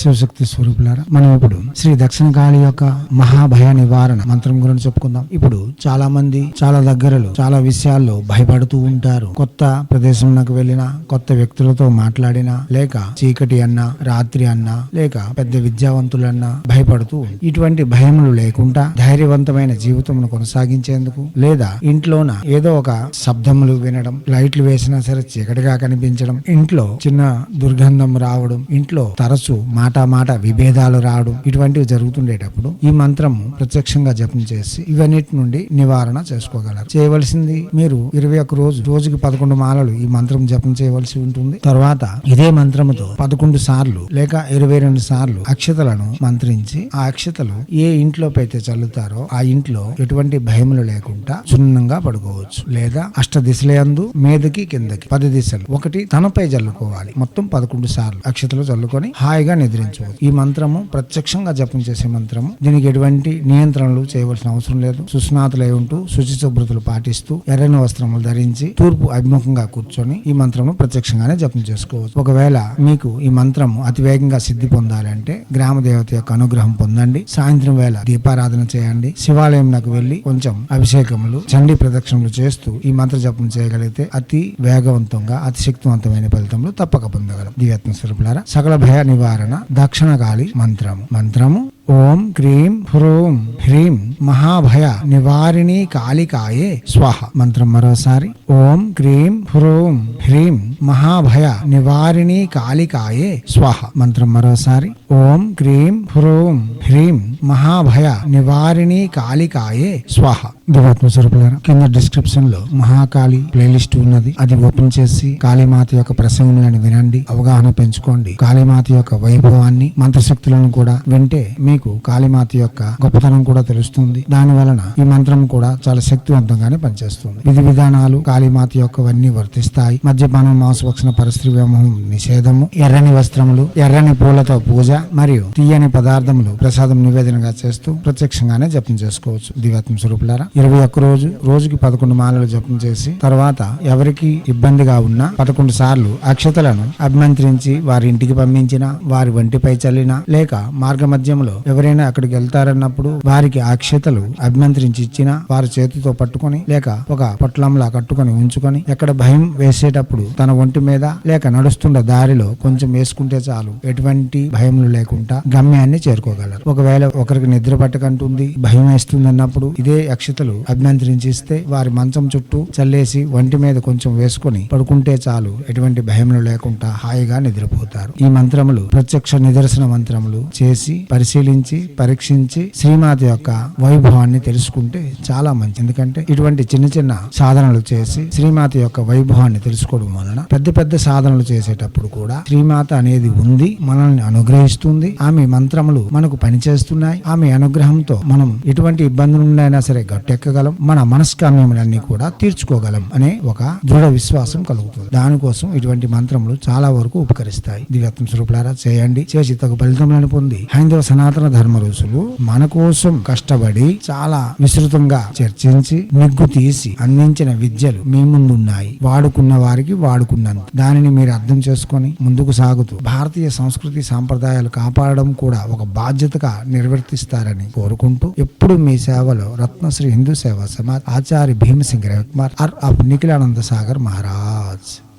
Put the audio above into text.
శివశక్తి స్వరూపులారా మనం ఇప్పుడు శ్రీ దక్షిణ కాళి యొక్క మహాభయ నివారణ మంత్రం గురించి చెప్పుకుందాం. ఇప్పుడు చాలా మంది చాలా దగ్గరలో చాలా విషయాల్లో భయపడుతూ ఉంటారు. కొత్త ప్రదేశంలోకి వెళ్ళినా కొత్త వ్యక్తులతో మాట్లాడినా లేక చీకటి అన్నా రాత్రి అన్నా లేక పెద్ద విద్యావంతులన్నా భయపడుతూ ఇటువంటి భయములు లేకుండా ధైర్యవంతమైన జీవితం కొనసాగించేందుకు లేదా ఇంట్లోన ఏదో ఒక శబ్దములు వినడం లైట్లు వేసినా సరే చీకటిగా కనిపించడం ఇంట్లో చిన్న దుర్గంధం రావడం ఇంట్లో తరచు మా మాట మాట విభేదాలు రావడం ఇటువంటివి జరుగుతుండేటప్పుడు ఈ మంత్రము ప్రత్యక్షంగా జపం చేసి ఇవన్నిటి నుండి నివారణ చేసుకోగలరు. చేయవలసింది మీరు ఇరవై ఒక్క రోజు రోజుకి పదకొండు మాలలు ఈ మంత్రం జపం చేయవలసి ఉంటుంది. తర్వాత ఇదే మంత్రముతో పదకొండు సార్లు లేక ఇరవై రెండు సార్లు అక్షతలను మంత్రించి ఆ అక్షతలు ఏ ఇంట్లోపైతే అయితే చల్లుతారో ఆ ఇంట్లో ఎటువంటి భయములు లేకుండా సున్నంగా పడుకోవచ్చు. లేదా అష్ట దిశలందు మీదకి కిందకి పది దిశలు. ఒకటి తనపై చల్లుకోవాలి మొత్తం పదకొండు సార్లు అక్షతలు చల్లుకొని హాయిగా నిద్రించవచ్చు ఈ మంత్రము ప్రత్యక్షంగా జపం చేసే మంత్రము. దీనికి ఎటువంటి నియంత్రణలు చేయవలసిన అవసరం లేదు. సుస్నాతులై ఉంటూ శుచి శుభ్రతలు పాటిస్తూ ఎర్రని వస్త్రములు ధరించి తూర్పు అభిముఖంగా కూర్చొని ఈ మంత్రము ప్రత్యక్షంగానే జపం చేసుకోవచ్చు. ఒకవేళ మీకు ఈ మంత్రము అతి వేగంగా సిద్ధి పొందాలంటే గ్రామ దేవత యొక్క అనుగ్రహం పొందండి. సాయంత్రం వేళ దీపారాధన చేయండి. శివాలయం నాకు వెళ్ళి కొంచెం అభిషేకములు చండీ ప్రదక్షిణలు చేస్తూ ఈ మంత్ర జపం చేయగలిగితే అతి వేగవంతంగా అతి శక్తివంతమైన ఫలితములు తప్పక పొందగలం. దివ్యాత్మ స్వరూపులారా సకల భయ నివారణ దక్షిణకాళి మంత్రము. మంత్రము ఓం క్రీం హ్రూం హ్రీం మహాభయ నివారిణి కాళికాయే స్వాహ. మంత్రం మరోసారి. ఓం క్రీం హ్రూం హ్రీం మహాభయ నివారిణి కాళికాయే స్వాహ. మంత్రం మరోసారి. ఓం క్రీం హ్రూం హ్రీం మహాభయ నివారిణి కాళికాయే స్వాహ. దివాత్మ స్వరూపులారా కింద డిస్క్రిప్షన్లో మహాకాళి ప్లేలిస్ట్ ఉన్నది. అది ఓపెన్ చేసి కాళీమాత యొక్క ప్రసంగులను వినండి అవగాహన పెంచుకోండి. కాళీమాత యొక్క వైభవాన్ని మంత్రశక్తులను కూడా వింటే మీకు కాళీమాత యొక్క గొప్పతనం కూడా తెలుస్తుంది. దాని వలన ఈ మంత్రం కూడా చాలా శక్తివంతంగానే పనిచేస్తుంది. విధి విధానాలు కాళీమాత యొక్కవన్నీ వర్తిస్తాయి. మద్యపానం మాంసభక్షణ పరిస్థితి వ్యామోహం నిషేధము ఎర్రని వస్త్రములు ఎర్రని పూలతో పూజ మరియు తీయని పదార్థములు ప్రసాదం నివేదనగా చేస్తూ ప్రత్యక్షంగానే జపం చేసుకోవచ్చు. దివాత్మ స్వరూపులారా ఇరవై ఒక్క రోజు రోజుకి పదకొండు మాలలు జపం చేసి తర్వాత ఎవరికి ఇబ్బందిగా ఉన్నా పదకొండు సార్లు అక్షతలను అభిమంత్రించి వారి ఇంటికి పంపించిన వారి వంటిపై చల్లిన లేక మార్గ మధ్యంలో ఎవరైనా అక్కడికి వెళ్తారన్నప్పుడు వారికి ఆ అక్షతలు అభిమంత్రించి ఇచ్చిన వారి చేతితో పట్టుకొని లేక ఒక పొట్లంలా కట్టుకొని ఉంచుకొని ఎక్కడ భయం వేసేటప్పుడు తన ఒంటి మీద లేక నడుస్తున్న దారిలో కొంచెం వేసుకుంటే చాలు. ఎటువంటి భయములు లేకుండా గమ్యాన్ని చేరుకోగలరు. ఒకవేళ ఒకరికి నిద్ర పట్టకంటుంది భయం వేస్తుంది అన్నప్పుడు ఇదే అక్షతలు అభిమంత్రించిస్తే వారి మంచం చుట్టూ చల్లేసి ఒంటి మీద కొంచెం వేసుకొని పడుకుంటే చాలు. ఎటువంటి భయములు లేకుండా హాయిగా నిద్రపోతారు. ఈ మంత్రములు ప్రత్యక్ష నిదర్శన మంత్రములు చేసి పరిశీలించి పరీక్షించి శ్రీమాత యొక్క వైభవాన్ని తెలుసుకుంటే చాలా మంచి ఎందుకంటే ఇటువంటి చిన్న చిన్న సాధనలు చేసి శ్రీమాత యొక్క వైభవాన్ని తెలుసుకోవడం వలన పెద్ద పెద్ద సాధనలు చేసేటప్పుడు కూడా శ్రీమాత అనేది ఉంది మనల్ని అనుగ్రహిస్తుంది. ఆమె మంత్రములు మనకు పనిచేస్తున్నాయి. ఆమె అనుగ్రహంతో మనం ఎటువంటి ఇబ్బందులు ఉండైనా సరే గట్టెక్కగలం. మన మనస్కామ్యములన్నీ కూడా తీర్చుకోగలం అనే ఒక దృఢ విశ్వాసం కలుగుతుంది. దానికోసం ఇటువంటి మంత్రములు చాలా వరకు ఉపకరిస్తాయి. దివ్యత్వం స్వరూపులారా చేయండి. చేసి తగు ఫలితములను పొంది హైందవ సనాతన ధర్మ ఋషులు మన కోసం కష్టపడి చాలా విస్తృతంగా చర్చించి నిగ్గు తీసి అందించిన విద్యలు మీ ముందున్నాయి. వాడుకున్న వారికి వాడుకున్నంత. దానిని మీరు అర్థం చేసుకొని ముందుకు సాగుతూ భారతీయ సంస్కృతి సాంప్రదాయాలు కాపాడడం కూడా ఒక బాధ్యతగా నిర్వర్తిస్తారని కోరుకుంటూ ఎప్పుడు మీ సేవలో రత్నశ్రీ హిందూ సేవా సమాజ్ ఆచార్య భీమసింగ్ రవికుమార్ ఆర్ ఆఫ్ నిఖిలానంద సాగర్ మహారాజ్.